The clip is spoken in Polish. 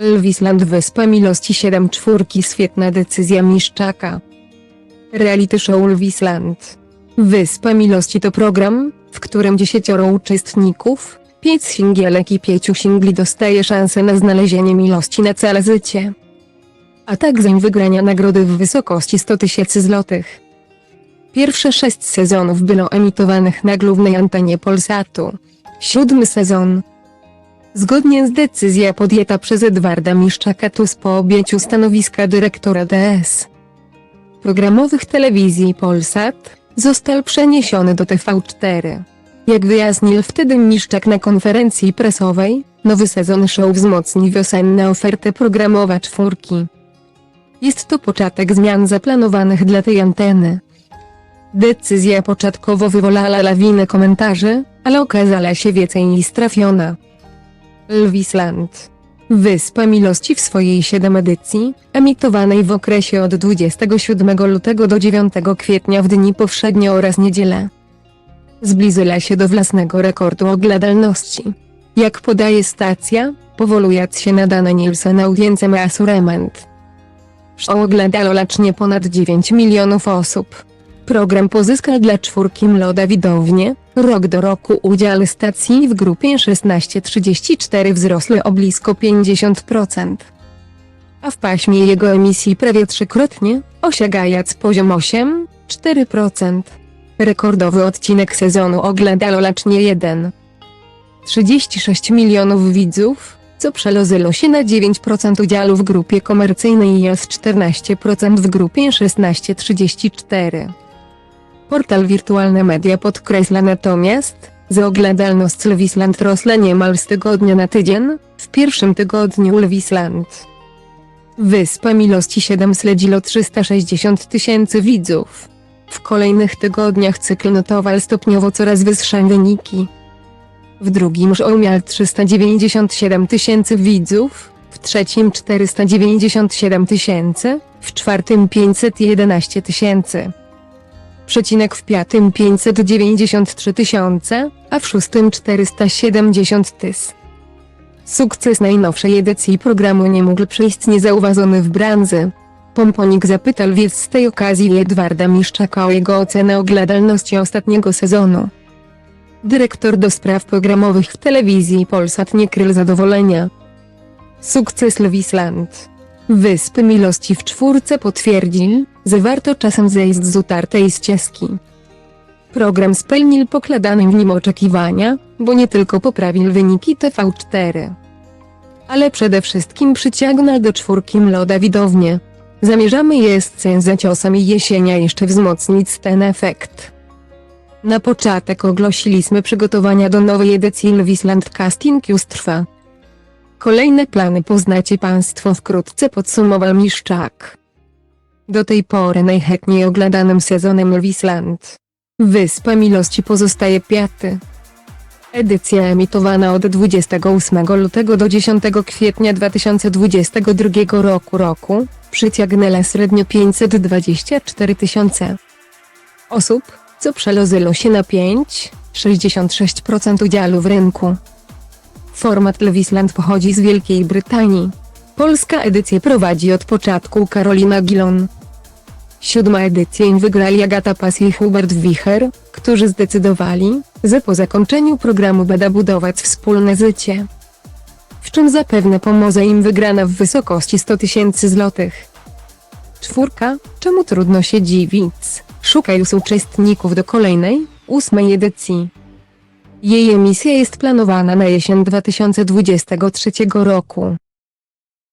Lwisland Wyspa Milości 7 czwórki Świetna decyzja Miszczaka. Reality show Lwisland. Wyspa Milości to program, w którym dziesięcioro uczestników, pięć singielek i pięciu singli dostaje szansę na znalezienie miłości na całe życie. A tak zań wygrania nagrody w wysokości 100 tysięcy złotych. Pierwsze sześć sezonów było emitowanych na głównej antenie Polsatu. Siódmy sezon. Zgodnie z decyzją podjęta przez Edwarda Miszczaka tuż po objęciu stanowiska dyrektora DS programowych telewizji Polsat, został przeniesiony do TV4. Jak wyjaśnił wtedy Miszczak na konferencji prasowej, nowy sezon show wzmocni wiosenne ofertę programowa czwórki. Jest to początek zmian zaplanowanych dla tej anteny. Decyzja początkowo wywołała lawinę komentarzy, ale okazała się więcej strafiona. Lwisland. Wyspa Milości w swojej 7 edycji, emitowanej w okresie od 27 lutego do 9 kwietnia w dni powszednie oraz niedzielę. Zbliżyła się do własnego rekordu oglądalności. Jak podaje stacja, powolując się na dane Nielsen audiencję ma surement. Show oglądało lacznie ponad 9 milionów osób. Program pozyskał dla czwórki Mloda widownię, rok do roku udział stacji w grupie 16-34 wzrosły o blisko 50%. A w paśmie jego emisji prawie trzykrotnie, osiągając poziom 8,4%. Rekordowy odcinek sezonu oglądało lacznie 1. 36 milionów widzów, co przelozyło się na 9% udziału w grupie komercyjnej i aż 14% w grupie 16-34. Portal Wirtualne Media podkreśla natomiast, że oglądalność Lwisland rosła niemal z tygodnia na tydzień, w pierwszym tygodniu Lwisland. Wyspa Milości 7 śledziło 360 tysięcy widzów. W kolejnych tygodniach cykl notował stopniowo coraz wyższe wyniki. W drugim show miał 397 tysięcy widzów, w trzecim 497 tysięcy, w czwartym 511 tysięcy przecinek w piątym 593 tysiące, a w szóstym 470 tys. Sukces najnowszej edycji programu nie mógł przejść niezauważony w branży. Pomponik zapytał więc z tej okazji Edwarda Miszczaka o jego ocenę oglądalności ostatniego sezonu. Dyrektor do spraw programowych w telewizji Polsat nie krył zadowolenia. Sukces Lwisland. Wyspy Milości w czwórce potwierdził, że warto czasem zejść z utartej ścieżki. Program spełnił pokładane w nim oczekiwania, bo nie tylko poprawił wyniki TV4, ale przede wszystkim przyciągnął do czwórki młoda widownię. Zamierzamy jest za ciosem i jesienia jeszcze wzmocnić ten efekt. Na początek ogłosiliśmy przygotowania do nowej edycji Lwisland Casting już trwa. Kolejne plany poznacie Państwo wkrótce podsumował Miszczak. Do tej pory najchętniej oglądanym sezonem Lwisland. Wyspa Milości pozostaje piaty. Edycja emitowana od 28 lutego do 10 kwietnia 2022 roku roku, przyciągnęła średnio 524 tysiące osób, co przelozyło się na 5,66% udziału w rynku. Format Lwisland pochodzi z Wielkiej Brytanii. Polska edycję prowadzi od początku Karolina Gilon. Siódma edycję wygrali Agata Pas i Hubert Wicher, którzy zdecydowali, że po zakończeniu programu będą budować wspólne życie. W czym zapewne pomoże im wygrana w wysokości 100 tysięcy złotych. Czwórka, czemu trudno się dziwić, szuka już uczestników do kolejnej, ósmej edycji. Jej emisja jest planowana na jesień 2023 roku.